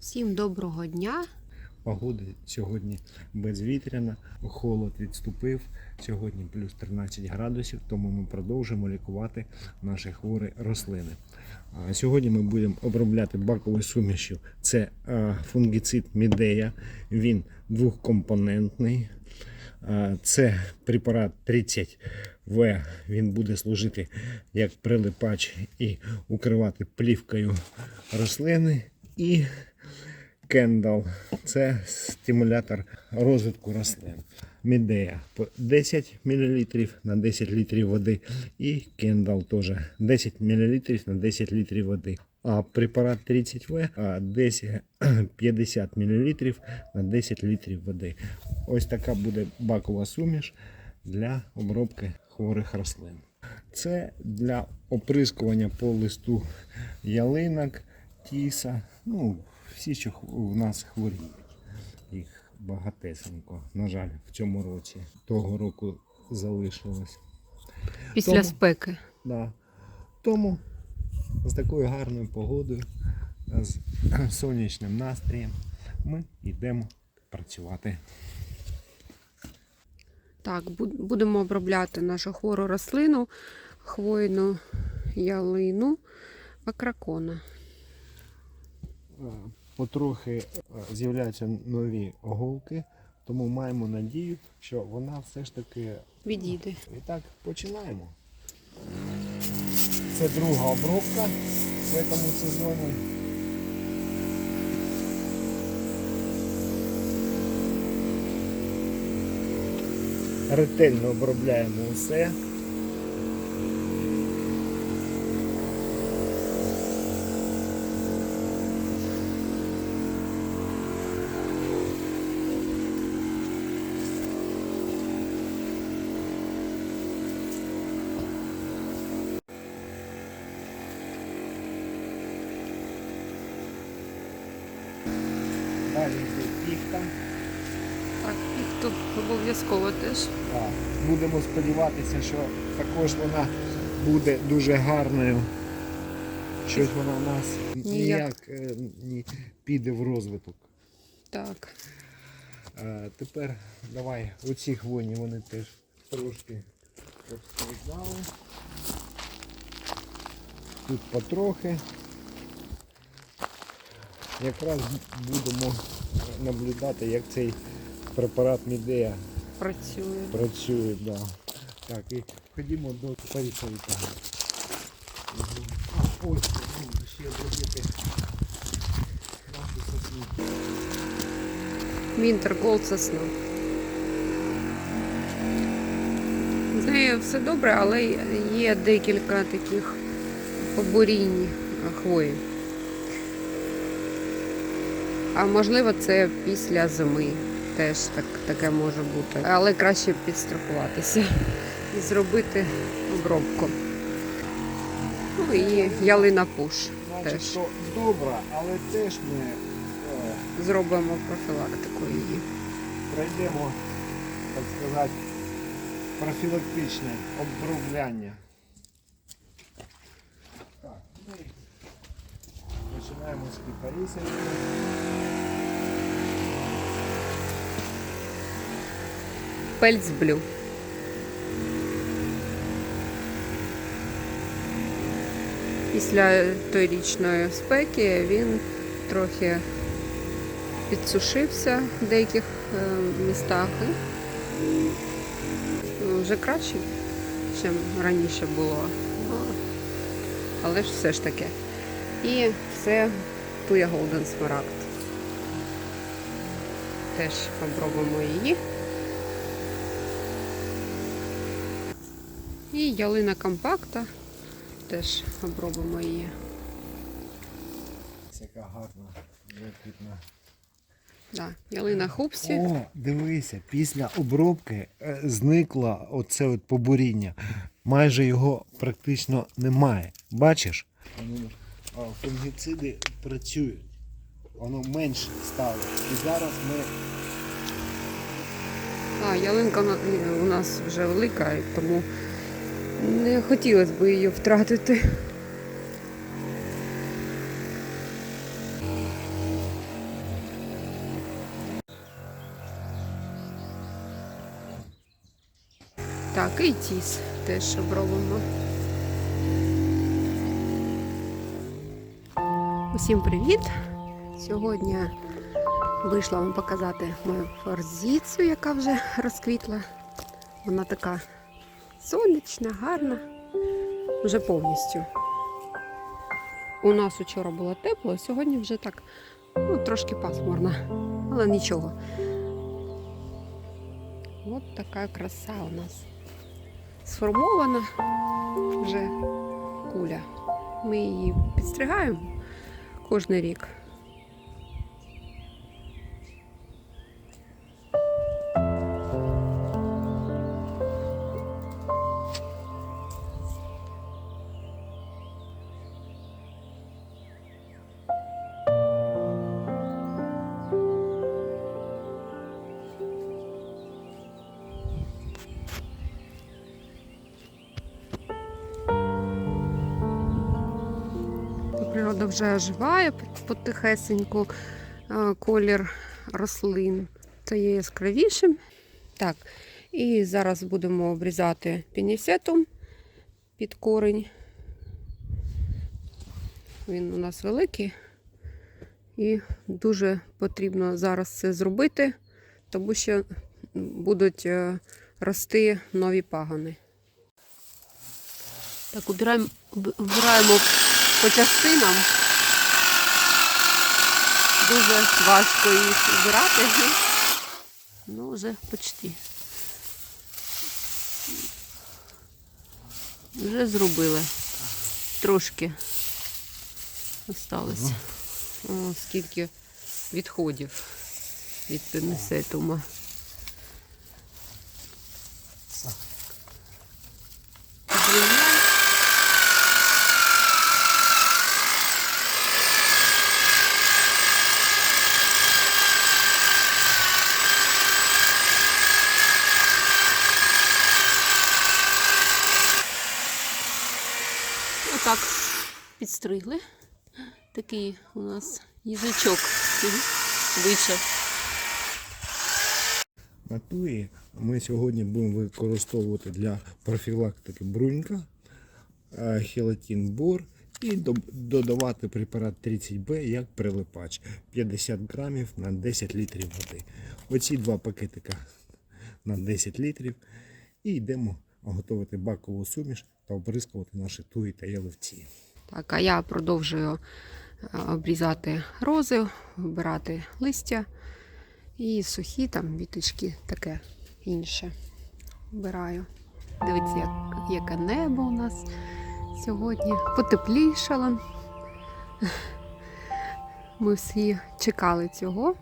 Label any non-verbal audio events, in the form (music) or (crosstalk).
Всім доброго дня. Погода сьогодні безвітряна, холод відступив. Сьогодні плюс 13 градусів, тому ми продовжуємо лікувати наші хворі рослини. Сьогодні ми будемо обробляти баковою сумішю. Це фунгіцид Мідея. Він двохкомпонентний. Це препарат 30В. Він буде служити як прилипач і укривати плівкою рослини. І Кендал це стимулятор розвитку рослин. Мідея по 10 мл на 10 літрів води і кендал теж 10 мл на 10 літрів води. А препарат 30В а, 10, 50 мл на 10 літрів води. Ось така буде бакова суміш для обробки хворих рослин. Це для оприскування по листу ялинок, тіса. Ну, всі, що у нас хворіють. Їх багатесенько. На жаль, в цьому році. Того року залишилось. Після Тому- спеки. Да. Тому з такою гарною погодою, з (clears throat) сонячним настроєм ми йдемо працювати. Так, будемо обробляти нашу хвору рослину, хвойну ялину акракона. Е, Потрохи е, з'являються нові оголки, тому маємо надію, що вона все ж таки Відійде. І так, починаємо. Це друга обробка в цьому сезоні. Ретельно обробляємо усе. Далі йде піхта. Так, і тут обов'язково теж. Так, Будемо сподіватися, що також вона буде дуже гарною. Щось вона у нас Ніяк. ніяк не піде в розвиток. Так. Е, тепер давай оці хвойні вони теж трошки розповідали. Тут потрохи. Якраз будемо наблюдати, як цей препарат Мідея Працює. працює. Да. Так, і ходімо до парісовика. А, ось, ще зробити нашу сосну. Вінтер Голд сосна. З нею все добре, але є декілька таких побурінь хвої. А можливо, це після зими. Теж так, таке може бути. Але краще підстрахуватися і зробити обробку. Ну і ялина пуш теж. Начебто добра, але теж ми е, Зробимо профілактику її. пройдемо, так сказати, профілактичне обробляння. Так, починаємо з кіпарісів. Пельц блю. Після торічної спеки він трохи підсушився в деяких е, містах. Ну, вже краще, ніж раніше було. Але ж все ж таки. І це Туя Голден Смарагд. Теж попробуємо її. І ялина компакта. Теж обробимо її. Яка гарна, блакитна. Да. Ялина хупсі. О, дивися, після обробки е, зникло оце от побуріння. Майже його практично немає. Бачиш? Воно, Фунгіциди працюють. Воно менше стало. І зараз ми А, ялинка у нас вже велика, тому не хотілося б її втратити. Так, і тіс теж обробимо. Усім привіт! Сьогодні вийшла вам показати мою форзіцію, яка вже розквітла. Вона така сонячна, гарна, вже повністю. У нас вчора було тепло, а сьогодні вже так ну, трошки пасмурно, але нічого. От така краса у нас сформована вже куля. Ми її підстригаємо кожен рік. Природа вже оживає потихесеньку. Е, Колір рослин стає яскравішим. Так, і зараз будемо обрізати пінісетум під корень. Він у нас великий. І дуже потрібно зараз це зробити, тому що будуть е, рости нові пагони. Так, убираємо, вбираємо по частинам. Дуже важко їх збирати. Ну, вже почти. Вже зробили. Трошки осталось. О, скільки відходів від пенесетума. Отак підстригли. Такий у нас їжачок вийшов. На туї ми сьогодні будемо використовувати для профілактики брунька, е, хелатин бор і додавати препарат 30Б як прилипач 50 грамів на 10 літрів води. Оці два пакетика на 10 літрів. І йдемо готувати бакову суміш та оприскувати наші туї та яловці. Так, а я продовжую е, обрізати рози, вбирати листя і сухі там віточки, таке інше. Вбираю. Дивіться, як, яке небо у нас сьогодні. Потеплішало. Ми всі чекали цього.